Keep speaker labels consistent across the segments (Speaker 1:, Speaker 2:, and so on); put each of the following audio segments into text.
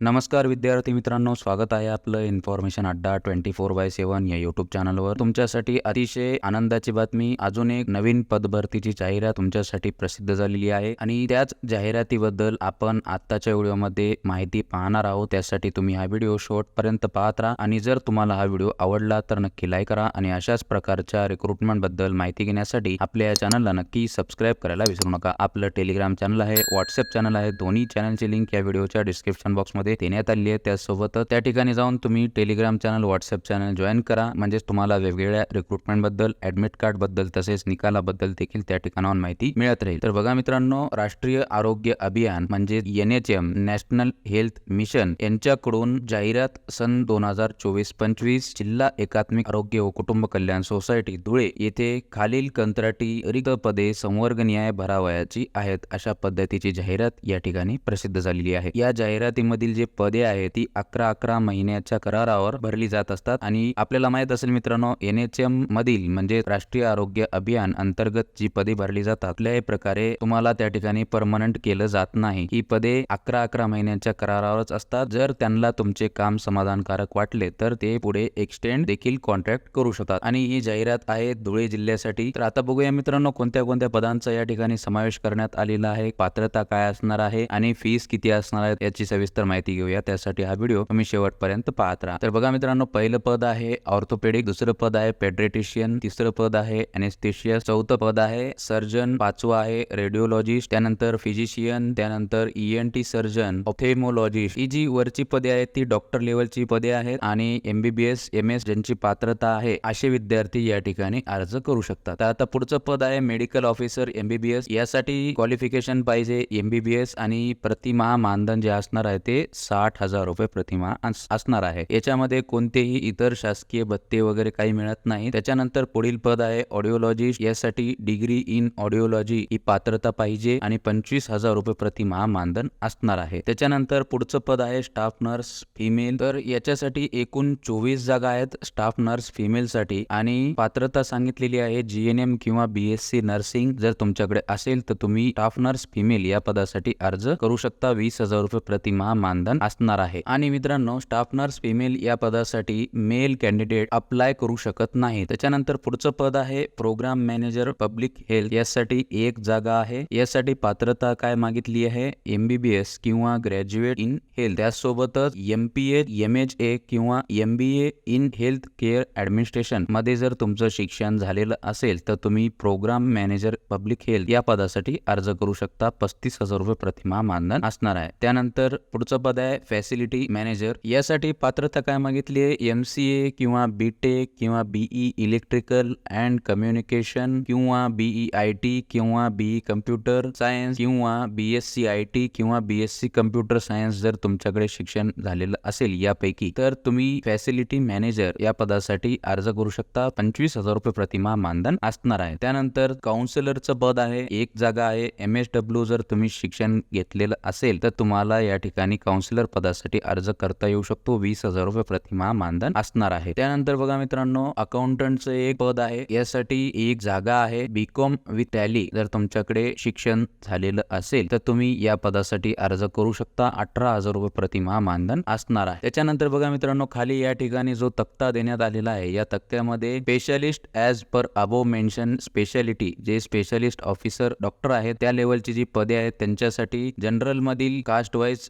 Speaker 1: नमस्कार विद्यार्थी मित्रांनो स्वागत आहे आपलं इन्फॉर्मेशन अड्डा ट्वेंटी फोर बाय सेवन या युट्यूब चॅनलवर तुमच्यासाठी अतिशय आनंदाची बातमी अजून एक नवीन पदभरतीची जाहिरात तुमच्यासाठी प्रसिद्ध झालेली आहे आणि त्याच जाहिरातीबद्दल आपण आत्ताच्या व्हिडिओमध्ये माहिती पाहणार आहोत. त्यासाठी तुम्ही हा व्हिडिओ शेवटपर्यंत पाहत राहा आणि जर तुम्हाला हा व्हिडिओ आवडला तर नक्की लाईक करा आणि अशाच प्रकारच्या रिक्रुटमेंटबद्दल माहिती घेण्यासाठी आपल्या या चॅनलला नक्की सबस्क्राईब करायला विसरू नका. आपलं टेलिग्राम चॅनल आहे व्हॉट्सअप चॅनल आहे. दोन्ही चॅनलची लिंक या व्हिडिओच्या डिस्क्रिप्शन बॉक्समध्ये देण्यात आली आहे. त्यासोबत त्या ठिकाणी जाऊन तुम्ही Telegram channel WhatsApp channel join करा. म्हणजेच तुम्हाला वेगवेगळ्या रिक्रुटमेंटबद्दल ऍडमिट कार्डबद्दल तसेच निकालाबद्दल देखील त्या ठिकाणाहून माहिती मिळत राहील. तर बघा मित्रांनो राष्ट्रीय आरोग्य अभियान म्हणजे N H M national health mission यांच्याकडून जाहिरात सन दोन हजार चोवीस पंचवीस जिल्हा एकात्मिक आरोग्य व कुटुंब कल्याण सोसायटी धुळे येथे खालील कंत्राटी रिक्त पदे संवर्ग न्याय भरावयाची आहेत अशा पद्धतीची जाहिरात या ठिकाणी प्रसिद्ध झालेली आहे. या जाहिरातीमधील जे पदे आहेत ती अकरा अकरा महिन्याच्या करारावर भरली जात असतात. आणि आपल्याला माहीत असेल मित्रांनो एन एच एम मधील म्हणजे राष्ट्रीय आरोग्य अभियान अंतर्गत जी पदे भरली जातात कुठल्याही प्रकारे तुम्हाला त्या ठिकाणी परमनंट केलं जात नाही. ही पदे अकरा अकरा महिन्यांच्या करारावरच असतात. जर त्यांना तुमचे काम समाधानकारक वाटले तर ते पुढे एक्सटेंड देखील कॉन्ट्रॅक्ट करू शकतात. आणि ही जाहिरात आहे धुळे जिल्ह्यासाठी. तर आता बघूया मित्रांनो कोणत्या कोणत्या पदांचा या ठिकाणी समावेश करण्यात आलेला आहे पात्रता काय असणार आहे आणि फीस किती असणार आहे याची सविस्तर माहिती घेऊया. त्यासाठी हा व्हिडिओ तुम्ही शेवटपर्यंत पाहत राहा. तर बघा मित्रांनो पहिलं पद आहे ऑर्थोपेडिक दुसरं पद आहे पेड्रेटिशियन तिसरं पद आहे अनेस्थेशिया चौथं पद आहे सर्जन पाचवं आहे रेडिओलॉजिस्ट त्यानंतर फिजिशियन त्यानंतर एन टी सर्जन ऑथेमोलॉजिस्ट ही जी वरची पदे आहेत ती डॉक्टर लेवलची पदे आहेत आणि एमबीबीएस एम एस ज्यांची पात्रता आहे असे विद्यार्थी या ठिकाणी अर्ज करू शकतात. तर आता पुढचं पद आहे मेडिकल ऑफिसर एमबीबीएस यासाठी क्वालिफिकेशन पाहिजे. एमबीबीएस आणि प्रतिमाह मानधन जे असणार आहे ते साठ हजार रुपये प्रतिमा असणार आहे. याच्यामध्ये कोणतेही इतर शासकीय भत्ते वगैरे काही मिळत नाही. त्याच्यानंतर पुढील पद आहे ऑडिओलॉजिस्ट यासाठी डिग्री इन ऑडिओलॉजी ही पात्रता पाहिजे आणि पंचवीस हजार रुपये प्रतिमा मानधन असणार आहे. त्याच्यानंतर पुढचं पद आहे स्टाफ नर्स फिमेल. तर याच्यासाठी एकूण चोवीस जागा आहेत स्टाफ नर्स फिमेल साठी आणि पात्रता सांगितलेली आहे जीएनएम किंवा बीएससी नर्सिंग. जर तुमच्याकडे असेल तर तुम्ही स्टाफ नर्स फिमेल या पदासाठी अर्ज करू शकता. वीस हजार रुपये प्रतिमा मानधन असणार आहे. आणि मित्रांनो स्टाफ नर्स फिमेल या पदासाठी मेल कॅन्डिडेट अप्लाय करू शकत नाही. त्याच्यानंतर पुढचं पद आहे प्रोग्राम मॅनेजर पब्लिक हेल्थ यासाठी एक जागा आहे. यासाठी पात्रता काय मागितली आहे? एमबीबीएस किंवा ग्रॅज्युएट इन हेल्थ त्यासोबतच M P M H A किंवा M B A in health care ऍडमिनिस्ट्रेशनमध्ये जर तुमचं शिक्षण झालेलं असेल तर तुम्ही प्रोग्राम मॅनेजर पब्लिक हेल्थ या पदासाठी अर्ज करू शकता. पस्तीस हजार रुपये प्रतिमा मानधन असणार आहे. त्यानंतर पुढचं पद आहे फॅसिलिटी मॅनेजर यासाठी पात्रता काय मागितली आहे एम सी ए किंवा बी टेक किंवा बीई इलेक्ट्रिकल अँड कम्युनिकेशन किंवा बीई आय टी किंवा बीई कम्प्युटर सायन्स किंवा B S C I T किंवा B S C computer science जर तुमच्याकडे शिक्षण झालेलं असेल यापैकी तर तुम्ही फॅसिलिटी मॅनेजर या पदासाठी अर्ज करू शकता. पंचवीस हजार रुपये प्रतिमा मानधन असणार आहे. त्यानंतर काउन्सिलरचं पद आहे एक जागा आहे. एम एस डब्ल्यू जर तुम्ही शिक्षण घेतलेलं असेल तर तुम्हाला या ठिकाणी काउन्सिल काउन्सिलर पदासाठी अर्ज करता येऊ शकतो. वीस हजार रुपये प्रतिमा मानधन असणार आहे. त्यानंतर बघा मित्रांनो अकाउंटंटचं एक पद आहे. यासाठी एक जागा आहे. बीकॉम विथ टॅली जर तुमच्याकडे शिक्षण झालेलं असेल तर तुम्ही या पदासाठी अर्ज करू शकता. अठरा हजार रुपये प्रतिमा मानधन असणार आहे. त्याच्यानंतर बघा मित्रांनो खाली या ठिकाणी जो तक्ता देण्यात आलेला आहे या तक्त्यामध्ये specialist as per above mention speciality जे स्पेशालिस्ट ऑफिसर डॉक्टर आहेत त्या लेवलची जी पदे आहेत त्यांच्यासाठी जनरल मधील कास्ट वाईज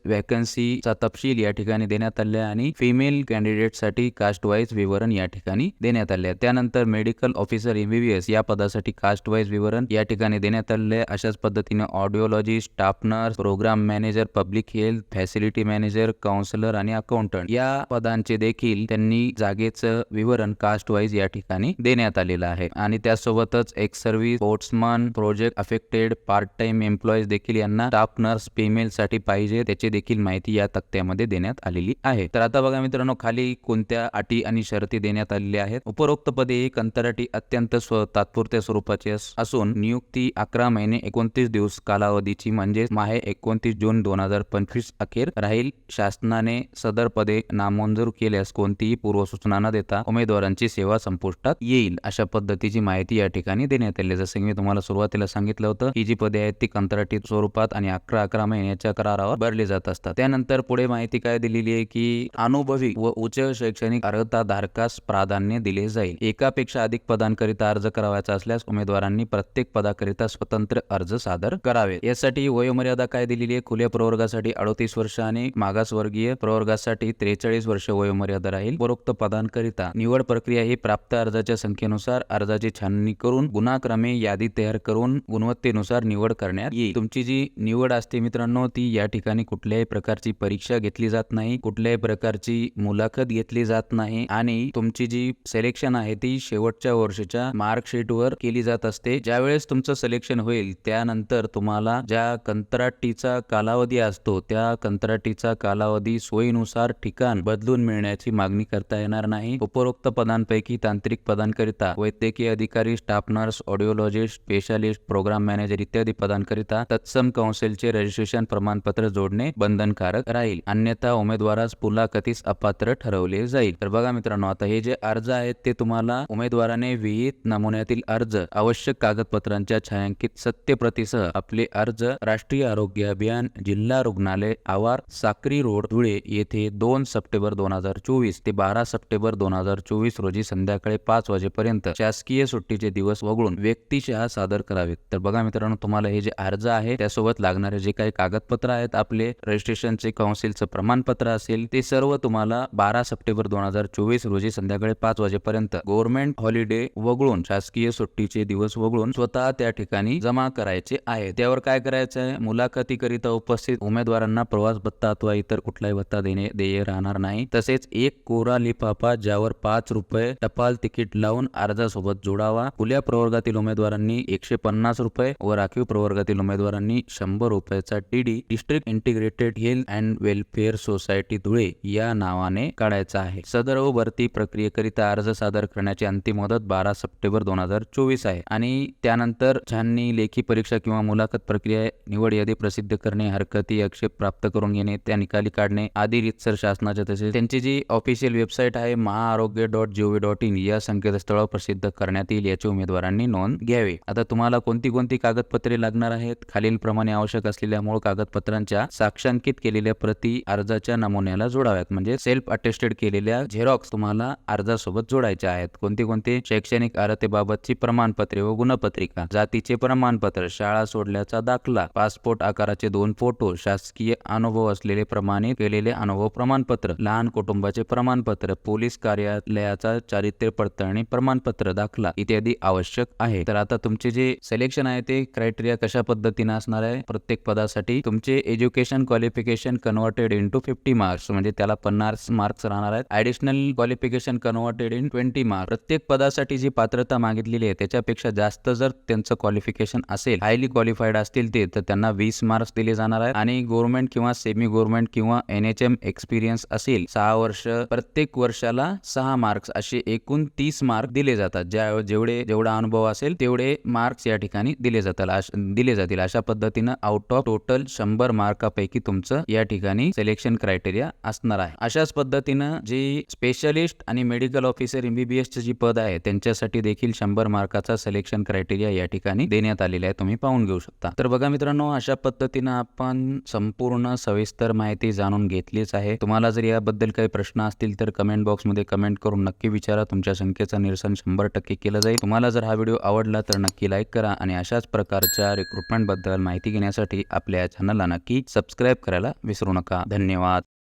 Speaker 1: वॅकन्सीचा तपशील या ठिकाणी देण्यात आले आणि फिमेल कॅन्डिडेटसाठी कास्ट वाईज विवरण या ठिकाणी देण्यात आले. त्यानंतर मेडिकल ऑफिसर एमबीबीएस या पदासाठी कास्ट वाईज विवरण या ठिकाणी देण्यात आले. अशाच पद्धतीने audiology staff nurse programme manager public health facility manager counsellor आणि अकाउंटंट या पदांचे देखील त्यांनी जागेचं विवरण कास्ट वाईज या ठिकाणी देण्यात आलेलं आहे. आणि त्यासोबतच एक service sportsman project affected part time employees देखील यांना स्टाफ नर्स फिमेल साठी पाहिजे त्याची देखील माहिती या तक्त्यामध्ये देण्यात आलेली आहे. तर आता बघा मित्रांनो खाली कोणत्या अटी आणि शर्ती देण्यात आलेल्या आहेत? उपरोक्त पदे ही कंत्राटी अत्यंत स्व तात्पुरत्या स्वरूपाची असून नियुक्ती अकरा महिने एकोणतीस दिवस कालावधीची म्हणजे माहे एकोणतीस जून दोन हजार पंचवीस अखेर राहील. शासनाने सदर पदे नामंजूर केल्यास कोणतीही पूर्वसूचना न देता उमेदवारांची सेवा संपुष्टात येईल अशा पद्धतीची माहिती या ठिकाणी देण्यात आली जसं की मी तुम्हाला सुरुवातीला सांगितलं होतं ही जी पदे आहेत ती कंत्राटी स्वरूपात आणि अकरा अकरा महिन्याच्या करारावर भरली जात असतात. त्यानंतर त्यानंतर पुढे माहिती काय दिलेली आहे की अनुभवी व उच्च शैक्षणिक अर्हता धारकास प्राधान्य दिले जाईल. एकापेक्षा अधिक पदांकरिता अर्ज करावायचा असल्यास उमेदवारांनी प्रत्येक पदाकरिता स्वतंत्र अर्ज सादर करावे. यासाठी वयोमर्यादा काय दिलेली आहे? खुल्या प्रवर्गासाठी अडोतीस वर्ष आणि मागासवर्गीय प्रवर्गासाठी त्रेचाळीस वर्ष वयोमर्यादा राहील. उपरोक्त पदांकरिता निवड प्रक्रिया ही प्राप्त अर्जाच्या संख्येनुसार अर्जाची छाननी करून गुणाक्रमे यादी तयार करून गुणवत्तेनुसार निवड करण्यात येईल. तुमची जी निवड असते मित्रांनो ती या ठिकाणी कुठल्याही प्रकारची परीक्षा घेतली जात नाही कुठल्याही प्रकारची मुलाखत घेतली जात नाही आणि तुमची जी सिलेक्शन आहे ती शेवटच्या वर्षाच्या मार्कशीट वर केली जात असते. ज्यावेळेस तुमचं सिलेक्शन होईल त्यानंतर तुम्हाला ज्या कंत्राटीचा कालावधी असतो त्या कंत्राटीचा कालावधी सोयीनुसार ठिकाण बदलून मिळण्याची मागणी करता येणार नाही. उपरोक्त पदांपैकी तांत्रिक पदांकरिता वैद्यकीय अधिकारी staff nurse audiologist specialist programme manager इत्यादी पदांकरिता तत्सम काउन्सिलचे रजिस्ट्रेशन प्रमाणपत्र जोडणे बंधनकारक राहील. अन्यथा उमेदवारास मुलाखतीस अपात्र ठरवले जाईल. तर बघा मित्रांनो आता हे जे अर्ज आहेत ते तुम्हाला उमेदवाराने विहित नमुन्यातील अर्ज आवश्यक कागदपत्रांच्या छायांकित सत्यप्रतीसह आपले अर्ज राष्ट्रीय आरोग्य अभियान जिल्हा रुग्णालय आवार साक्री रोड धुळे येथे दोन सप्टेंबर दोन हजार चोवीस ते बारा सप्टेंबर दोन हजार चोवीस रोजी संध्याकाळी पाच वाजेपर्यंत शासकीय सुट्टीचे दिवस वगळून व्यक्तिशः सादर करावेत. तर बघा मित्रांनो तुम्हाला हे जे अर्ज आहे त्यासोबत लागणारे जे काही कागदपत्र आहेत आपले रजिस्ट्रेशनचे काउन्सिलचं प्रमाणपत्र असेल ते सर्व तुम्हाला बारा सप्टेंबर दोन हजार चोवीस रोजी संध्याकाळी पाच वाजेपर्यंत गव्हर्नमेंट हॉलिडे वगळून शासकीय सुट्टीचे दिवस वगळून स्वतः त्या ठिकाणी जमा करायचे आहे त्यावर काय करायचं आहे? मुलाखतीकरिता उपस्थित उमेदवारांना प्रवास भत्ता अथवा इतर कुठलाही भत्ता देणे देय राहणार नाही. तसेच एक कोरा लिफाफा ज्यावर पाच रुपये टपाल तिकीट लावून अर्जासोबत जोडावा. खुल्या प्रवर्गातील उमेदवारांनी एकशे पन्नास रुपये व राखीव प्रवर्गातील उमेदवारांनी शंभर रुपयाचा TD district integrated health and welfare society Dhule या नावाने काढायचा आहे. सदर व भरती प्रक्रियेकरिता अर्ज सादर करण्याची अंतिम मुदत बारा सप्टेंबर दोन हजार चोवीस आहे आणि त्यानंतर छाननी लेखी परीक्षा किंवा मुलाखत प्रक्रिया निवड यादी प्रसिद्ध करणे हरकती आक्षेप प्राप्त करून घेणे त्या निकाली काढणे आदी रितसर शासनाच्या तसेच त्यांची जी ऑफिशियल वेबसाईट आहे महाआरोग्य डॉट जीओव्ही डॉट इन या संकेतस्थळावर प्रसिद्ध करण्यात येईल याची उमेदवारांनी नोंद घ्यावी. आता तुम्हाला कोणती कोणती कागदपत्रे लागणार आहेत? खालील प्रमाणे आवश्यक असलेल्या मूळ कागदपत्रांच्या साक्षांकित केलेल्या प्रती अर्जाच्या नमुन्याला जोडाव्यात. म्हणजे सेल्फ अटेस्टेड केलेल्या झेरॉक्स तुम्हाला अर्जासोबत जोडायच्या आहेत. कोणते कोणते? शैक्षणिक अर्हतेबाबतची प्रमाणपत्रे व गुणपत्रिका. जातीचे प्रमाणपत्र शाळा सोडल्याचा दाखला पासपोर्ट आकाराचे दोन फोटो शासकीय अनुभव असलेले प्रमाणित केलेले अनुभव प्रमाणपत्र लहान कुटुंबाचे प्रमाणपत्र पोलीस कार्यालयाचा चारित्र्य पडताळणी प्रमाणपत्र दाखला इत्यादी आवश्यक आहे. तर आता तुमचे जे सिलेक्शन आहे ते क्रायटेरिया कशा पद्धतीने असणार आहे? प्रत्येक पदासाठी तुमचे education qualification converted to fifty marks म्हणजे त्याला पन्नास मार्क्स राहणार आहेत. Additional qualification converted in twenty marks प्रत्येक पदासाठी जी पात्रता मागितलेली आहे त्याच्यापेक्षा जास्त जर त्यांचं क्वालिफिकेशन असेल हायली क्वालिफाईड असतील ते तर त्यांना वीस मार्क्स दिले जाणार आहेत. आणि गव्हर्नमेंट किंवा सेमी गव्हर्नमेंट किंवा एन एच एम एक्सपिरियन्स असेल सहा वर्ष प्रत्येक वर्षाला सहा मार्क्स असे एकूण तीस मार्क दिले जातात. ज्या जेवढे जेवढा अनुभव असेल तेवढे मार्क्स या ठिकाणी दिले जातात. दिले जातील. अशा पद्धतीनं आउट ऑफ टोटल शंभर मार्कापैकी तुमचं या ठिकाणी सिलेक्शन क्रायटेरिया असणार आहे. अशाच पद्धतीनं जी स्पेशलिस्ट आणि मेडिकल ऑफिसर एमबीबीएस जी पद आहे त्यांच्यासाठी देखील शंभर मार्काचा सिलेक्शन क्रायटेरिया या ठिकाणी देण्यात आलेला आहे तुम्ही पाहून घेऊ शकता. तर बघा मित्रांनो अशा पद्धतीनं आपण संपूर्ण सविस्तर माहिती जाणून घेतलीच आहे. तुम्हाला जर याबद्दल काही प्रश्न असतील तर कमेंट बॉक्समध्ये कमेंट करून नक्की विचारा. तुमच्या शंकेचं निरसन शंभर टक्के केलं जाईल. तुम्हाला जर हा व्हिडिओ आवडला तर नक्की लाईक करा आणि अशाच प्रकारच्या रिक्रुटमेंटबद्दल माहिती घेण्यासाठी आपल्या चॅनलला नक्की सबस्क्राईब करायला विसरू नका. धन्यवाद.